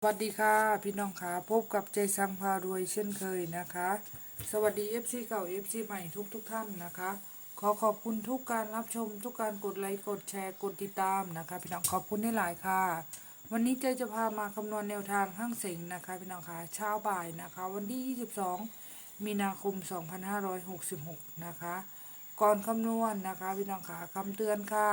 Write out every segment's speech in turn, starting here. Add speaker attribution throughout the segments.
Speaker 1: สวัสดีค่ะพี่น้องค่ะพบกับใจสังพารวยเช่นเคยนะคะ สวัสดี FC เก่า FC ใหม่ทุกทุกท่านนะคะ ขอขอบคุณทุกการรับชม ทุกการกดไลค์กดแชร์กดติดตามนะคะ พี่น้องขอบคุณที่หลายค่ะ วันนี้ใจจะพามาคำนวณแนวทางห้างเสงนะคะ พี่น้องค่ะเช้าบ่ายนะคะ วันที่ 22 มีนาคม 2566 นะคะ ก่อนคำนวณนะคะ พี่น้องค่ะคำเตือนค่ะ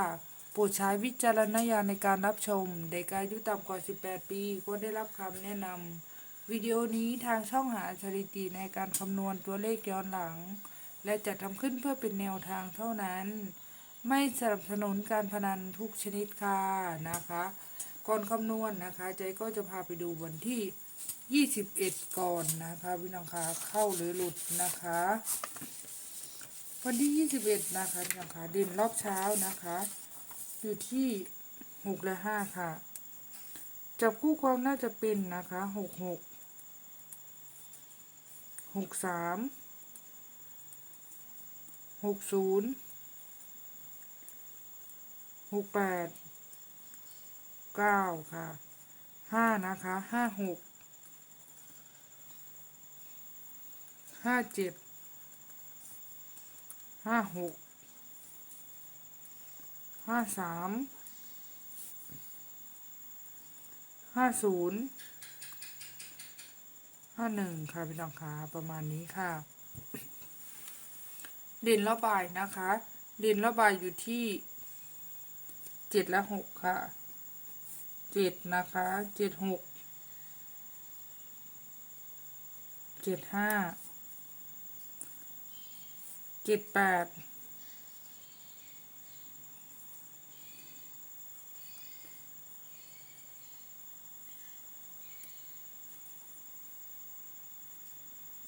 Speaker 1: โปรดใช้วิจารณญาณในการรับชม เด็กอายุต่ำกว่า 18 ปีควรได้รับคำแนะนำวิดีโอนี้ทางช่องหาสถิติในการคำนวณตัวเลขย้อนหลัง และจัดทำขึ้นเพื่อเป็นแนวทางเท่านั้น ไม่สนับสนุนการพนันทุกชนิดค่ะนะคะก่อนคำนวณนะคะ ใจก็จะพาไปดูวันที่ 21 ก่อนนะคะพี่น้องคะเข้าหรือหลุดนะคะ วันที่ 21 นะคะพี่น้องคะเด่นรอบเช้านะคะ อยู่ที่หกและห้าค่ะ จับคู่ความน่าจะเป็นนะคะหกหกหกสามหกศูนย์หกแปดเก้าค่ะห้านะคะห้าหกห้าเจ็ดห้าหก ห้าสามห้าศูนย์ห้าหนึ่งค่ะพี่น้องคะประมาณนี้ค่ะเด่นระบายนะคะเด่นระบายอยู่ที่เจ็ดและหกค่ะเจ็ดนะคะเจ็ดหกเจ็ดห้าเจ็ดแปด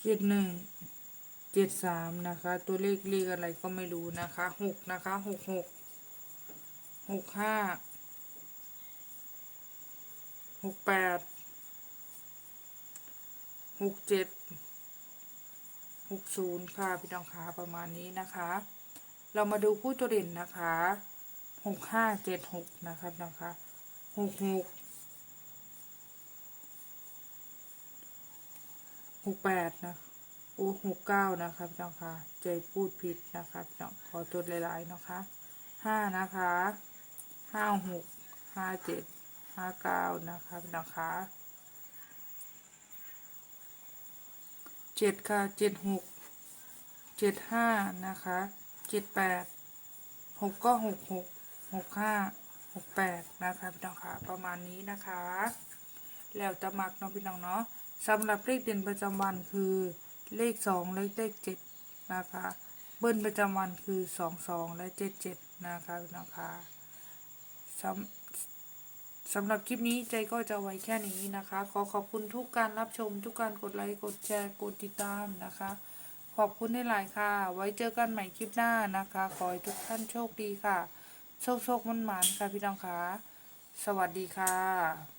Speaker 1: เจ็ดหนึ่งเจ็ดสามนะคะ ตัวเลขเลขอะไรก็ไม่รู้นะคะหกนะคะหกหกหกห้าหกแปดหกเจ็ดหกศูนย์ค่ะพี่น้องคะประมาณนี้นะคะ เรามาดูคู่ตัวเด่นนะคะหกห้าเจ็ดหกนะคะพี่น้องคะหกหก หกแปดนะโอ้หกเก้านะคะพี่น้องคะใจพูดผิดนะคะพี่น้องขอตัวหลายๆนะคะห้านะคะห้าหกห้าเจ็ดห้าเก้านะคะพี่น้องคะเจ็ดค่ะเจ็ดหกเจ็ดห้านะคะเจ็ดแปดหกก็หกหกหกห้าหกแปดนะคะพี่น้องคะประมาณนี้นะคะ แล้วจะมักเนาะพี่น้องเนาะ สำหรับเลขเด่นประจำวันคือเลขสองเลขเลขเจ็ดนะคะเบิ้ลประจำวันคือสองสองและเจ็ดเจ็ดนะคะพี่น้องคะสำสำหรับคลิปนี้ใจก็จะไว้แค่นี้นะคะ ขอขอบคุณทุกการรับชม ทุกการกดไลค์กดแชร์กดติดตามนะคะ ขอบคุณในหลายค่ะ ไว้เจอกันใหม่คลิปหน้านะคะ ขอให้ทุกท่านโชคดีค่ะ โชคโชคมันหมานค่ะพี่น้องคะสวัสดีค่ะ